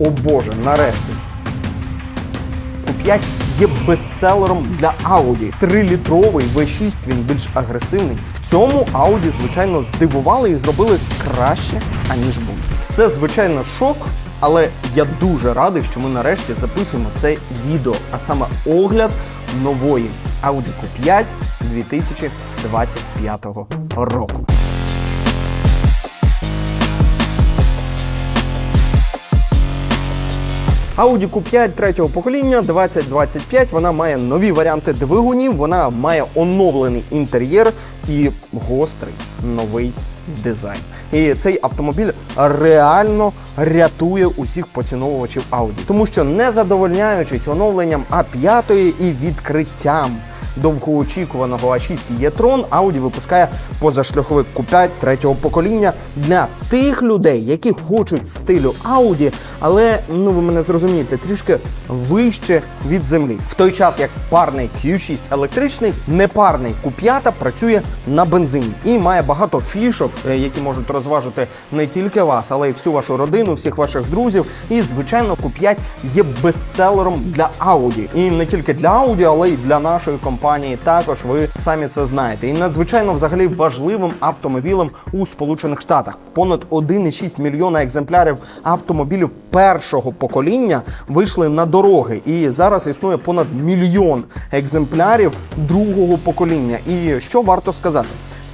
О Боже, нарешті. Q5 є бестселером для Audi. Трилітровий V6, він більш агресивний. В цьому Audi, звичайно, здивували і зробили краще, аніж був. Це, звичайно, шок, але я дуже радий, що ми нарешті записуємо це відео, а саме огляд нової Audi Q5 2025 року. Audi Q5 третього покоління 2025. Вона має нові варіанти двигунів, вона має оновлений інтер'єр і гострий новий дизайн. І цей автомобіль реально рятує усіх поціновувачів Audi. Тому що не задовольняючись оновленням А5 і відкриттям довгоочікуваного А6 e-tron, Audi випускає позашляховик Q5 третього покоління для тих людей, які хочуть стилю Audi, але ну ви мене зрозумієте, трішки вище від землі. В той час як парний Q6 електричний, непарний Q5 працює на бензині і має багато фішок, які можуть розважити не тільки вас, але й всю вашу родину, всіх ваших друзів. І звичайно, Q5 є бестселером для Audi. І не тільки для Audi, але й для нашої компанії. Також ви самі це знаєте. І надзвичайно взагалі важливим автомобілем у Сполучених Штатах. Понад 1,6 мільйона екземплярів автомобілів першого покоління вийшли на дороги. І зараз існує понад мільйон екземплярів другого покоління. І що варто сказати?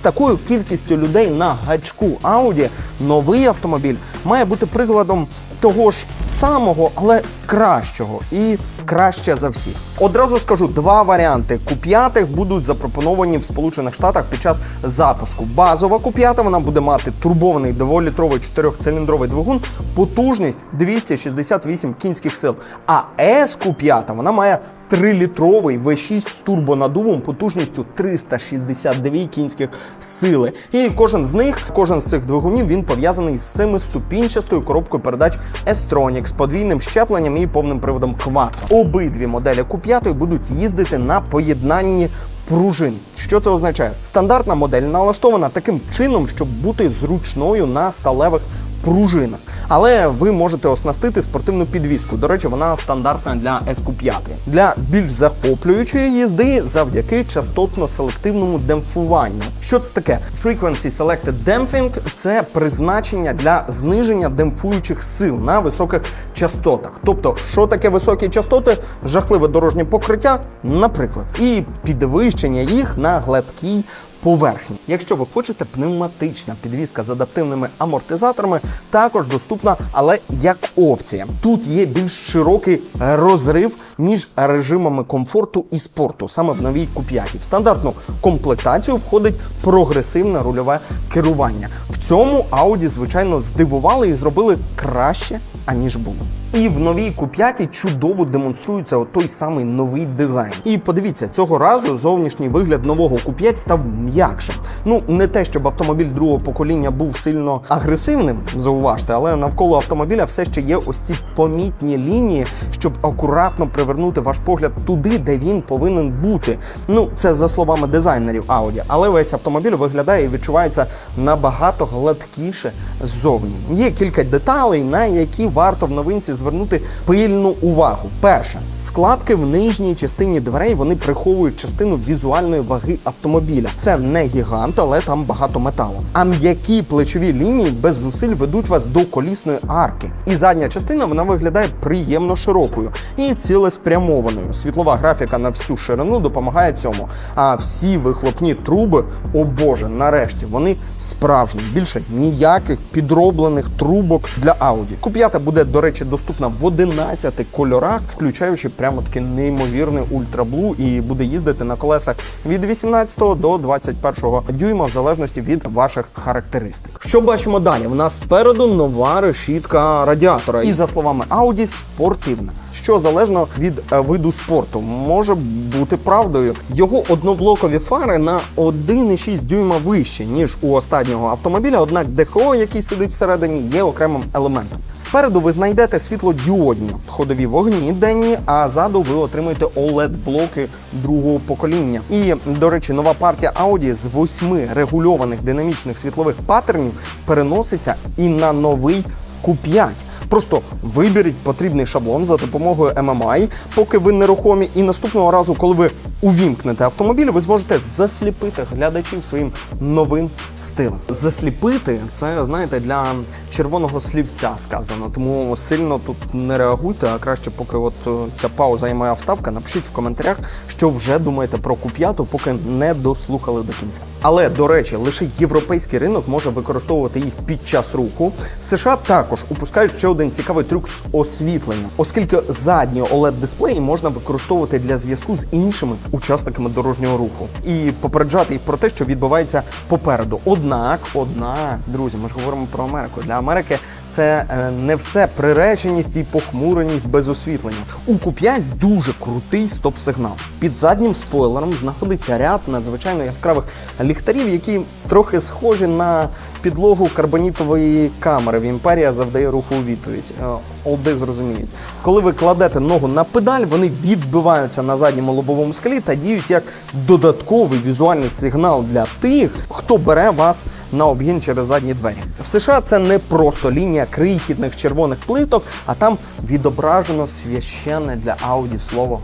Такою кількістю людей на гачку Audi новий автомобіль має бути прикладом того ж самого, але кращого і краще за всіх. Одразу скажу, два варіанти Q5 будуть запропоновані в Сполучених Штатах під час запуску. Базова Q5 вона буде мати турбований доволітровий чотирьохциліндровий двигун, потужність 268 кінських сил. А S-Q5 вона має 3-літровий V6 з турбонадувом потужністю 362 кінських сили. І кожен з них, кожен з цих двигунів, він пов'язаний з семиступінчастою коробкою передач S-Tronic подвійним щепленням і повним приводом Quattro. Обидві моделі Q5 будуть їздити на поєднанні пружин. Що це означає? Стандартна модель налаштована таким чином, щоб бути зручною на сталевих пружинах. Але ви можете оснастити спортивну підвіску. До речі, вона стандартна для SQ5. Для більш захоплюючої їзди завдяки частотно-селективному демпфуванню. Що це таке? Frequency Selected Damping – це призначення для зниження демпфуючих сил на високих частотах. Тобто, що таке високі частоти? Жахливе дорожнє покриття, наприклад, і підвищення їх на гладкій поверхні. Якщо ви хочете, пневматична підвізка з адаптивними амортизаторами також доступна, але як опція. Тут є більш широкий розрив між режимами комфорту і спорту, саме в новій Q5. В стандартну комплектацію входить прогресивне рульове керування. В цьому Audi, звичайно, здивували і зробили краще, аніж було. І в новій Q5 чудово демонструється той самий новий дизайн. І подивіться, цього разу зовнішній вигляд нового Q5 став м'якшим. Ну не те, щоб автомобіль другого покоління був сильно агресивним, зауважте, але навколо автомобіля все ще є ось ці помітні лінії, щоб акуратно привернути ваш погляд туди, де він повинен бути. Ну це за словами дизайнерів Audi, але весь автомобіль виглядає і відчувається набагато гладкіше ззовні. Є кілька деталей, на які варто в новинці звернути пильну увагу. Перше, складки в нижній частині дверей вони приховують частину візуальної ваги автомобіля. Це не гігант, але там багато металу. А м'які плечові лінії без зусиль ведуть вас до колісної арки. І задня частина вона виглядає приємно широкою і цілеспрямованою. Світлова графіка на всю ширину допомагає цьому. А всі вихлопні труби, о боже, нарешті, вони справжні. Більше ніяких підроблених трубок для Audi. Q5 буде, до речі, доступна в 11 кольорах, включаючи прямо таки неймовірний ультраблу, і буде їздити на колесах від 18 до 21 дюйма, в залежності від ваших характеристик. Що бачимо далі? У нас спереду нова решітка радіатора, і за словами Audi, спортивна. Що залежно від е, виду спорту, може бути правдою. Його одноблокові фари на 1,6 дюйма вище, ніж у останнього автомобіля, однак ДХО, який сидить всередині, є окремим елементом. Спереду ви знайдете світлодіодні ходові вогні денні, а ззаду ви отримуєте OLED-блоки другого покоління. І, до речі, нова партія Audi з восьми регульованих динамічних світлових паттернів переноситься і на новий Q5. Просто виберіть потрібний шаблон за допомогою MMI, поки ви нерухомі, і наступного разу, коли ви увімкнете автомобіль, ви зможете засліпити глядачів своїм новим стилем. Засліпити це знаєте для червоного слівця сказано, тому сильно тут не реагуйте. А краще, поки от е, ця пауза і моя вставка, напишіть в коментарях, що вже думаєте про Q5, поки не дослухали до кінця. Але до речі, лише європейський ринок може використовувати їх під час руху. США також упускають ще один цікавий трюк з освітленням, оскільки задні oled дисплеї можна використовувати для зв'язку з іншими учасниками дорожнього руху і попереджати їх про те, що відбувається попереду. Однак, однак, друзі, ми ж говоримо про Америку. Для Америки це е, не все приреченість і похмуреність без освітлення. У Q5 дуже крутий стоп-сигнал. Під заднім спойлером знаходиться ряд надзвичайно яскравих ліхтарів, які трохи схожі на підлогу карбонітової камери. В імперія завдає руху у відповідь. Е, Олди зрозуміють. Коли ви кладете ногу на педаль, вони відбиваються на задньому лобовому скалі та діють як додатковий візуальний сигнал для тих, хто бере вас на обгін через задні двері. В США це не просто лінія крихітних червоних плиток, а там відображено священне для Audi слово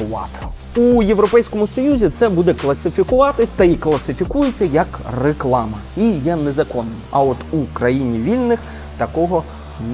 Quattro. У Європейському Союзі це буде класифікуватись та і класифікується як реклама і є незаконним. А от у країні вільних такого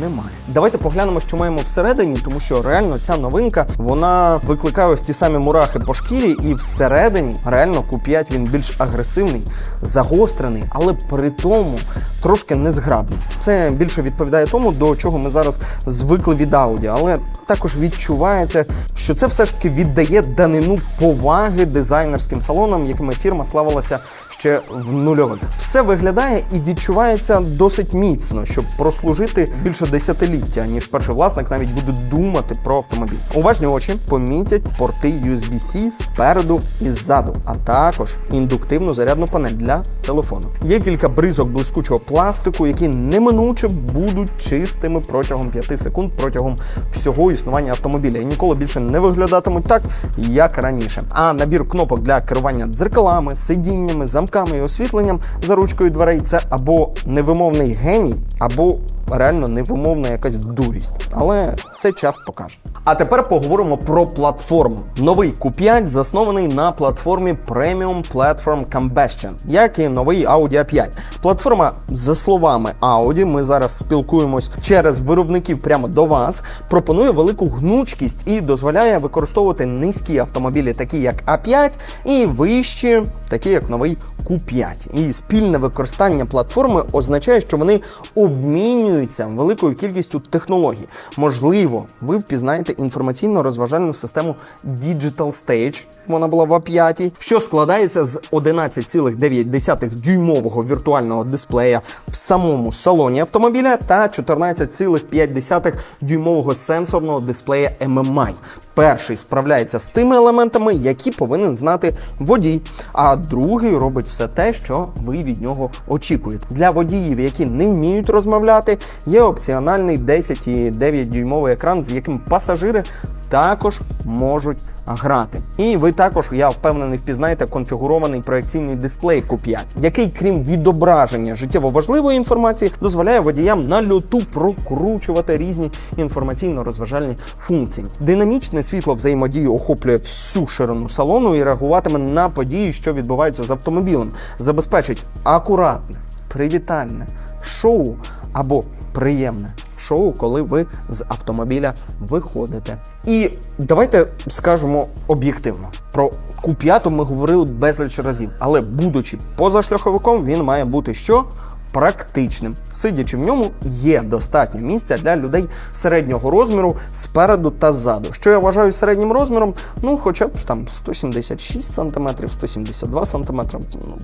немає. Давайте поглянемо, що маємо всередині, тому що реально ця новинка вона викликає ось ті самі мурахи по шкірі, і всередині реально Q5 він більш агресивний, загострений, але при тому трошки незграбний. Це більше відповідає тому, до чого ми зараз звикли від Audi, але також відчувається, що це все ж таки віддає данину поваги дизайнерським салонам, якими фірма славилася ще в нульових. Все виглядає і відчувається досить міцно, щоб прослужити більше десятиліття, ніж перший власник навіть буде думати про автомобіль. Уважні очі помітять порти USB-C спереду і ззаду, а також індуктивну зарядну панель для телефону. Є кілька бризок блискучого пластику, які неминуче будуть чистими протягом 5 секунд протягом всього існування автомобіля і ніколи більше не виглядатимуть так, як раніше. А набір кнопок для керування дзеркалами, сидіннями, замками і освітленням за ручкою дверей це або невимовний геній, або реально невимовна якась дурість. Але це час покаже. А тепер поговоримо про платформу. Новий Q5 заснований на платформі Premium Platform Combustion, як і новий Audi A5. Платформа, за словами Audi, ми зараз спілкуємось через виробників прямо до вас, пропонує велику гнучкість і дозволяє використовувати низькі автомобілі, такі як A5, і вищі, такі як новий Q5. І спільне використання платформи означає, що вони обмінюються великою кількістю технологій. Можливо, ви впізнаєте інформаційно-розважальну систему Digital Stage, вона була в А5, що складається з 11,9 дюймового віртуального дисплея в самому салоні автомобіля та 14,5 дюймового сенсорного дисплея MMI. Перший справляється з тими елементами, які повинен знати водій, а другий робить все те, що ви від нього очікуєте. Для водіїв, які не вміють розмовляти, є опціональний 10,9 дюймовий екран, з яким пасажири також можуть грати. І ви також, я впевнений, впізнаєте конфігурований проекційний дисплей Q5, який, крім відображення життєво важливої інформації, дозволяє водіям на льоту прокручувати різні інформаційно-розважальні функції. Динамічне світло взаємодії охоплює всю ширину салону і реагуватиме на події, що відбуваються з автомобілем, забезпечить акуратне, привітальне шоу або приємне шоу, коли ви з автомобіля виходите. І давайте скажемо об'єктивно. Про Q5 ми говорили безліч разів, але будучи позашляховиком, він має бути що? Практичним, сидячи в ньому, є достатньо місця для людей середнього розміру спереду та ззаду. Що я вважаю середнім розміром, ну хоча б там 176 см, 172 см. Ну,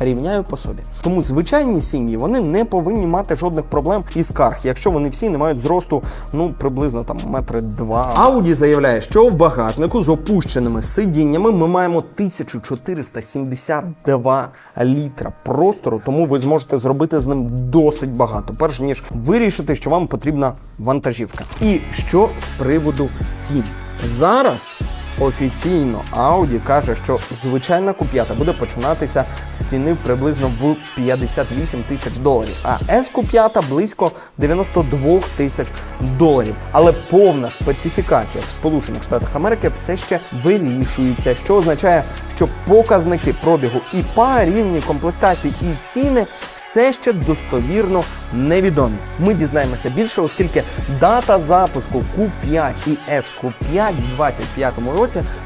рівняю по собі. Тому звичайні сім'ї вони не повинні мати жодних проблем із карг, якщо вони всі не мають зросту ну приблизно там метри два. Audi заявляє, що в багажнику з опущеними сидіннями ми маємо 1472 літра простору, тому ви зможете зробити з ним досить багато, перш ніж вирішити, що вам потрібна вантажівка. І що з приводу цін зараз? Офіційно Audi каже, що звичайна Q5 буде починатися з ціни приблизно в 58 тисяч доларів, а S-Q5 близько 92 тисяч доларів. Але повна специфікація в Сполучених Штатах Америки все ще вирішується, що означає, що показники пробігу і па, рівні комплектації і ціни все ще достовірно невідомі. Ми дізнаємося більше, оскільки дата запуску Q5 і S-Q5 в 2025 році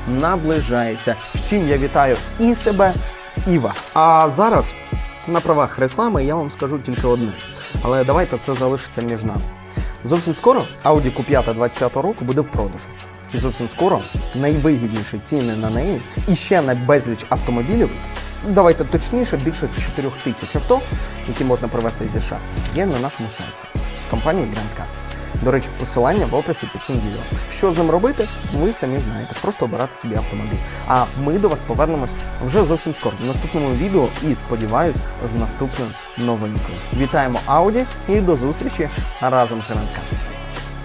наближається. З чим я вітаю і себе, і вас. А зараз на правах реклами я вам скажу тільки одне. Але давайте це залишиться між нами. Зовсім скоро Audi Q5 25 року буде в продажу. І зовсім скоро найвигідніші ціни на неї і ще на безліч автомобілів. Давайте точніше, більше 4 тисяч авто, які можна привезти зі США, є на нашому сайті компанії Grand Car. До речі, посилання в описі під цим відео. Що з ним робити, ви самі знаєте. Просто обирати собі автомобіль. А ми до вас повернемось вже зовсім скоро в наступному відео і сподіваюсь, з наступною новинкою. Вітаємо Ауді і до зустрічі разом з Car.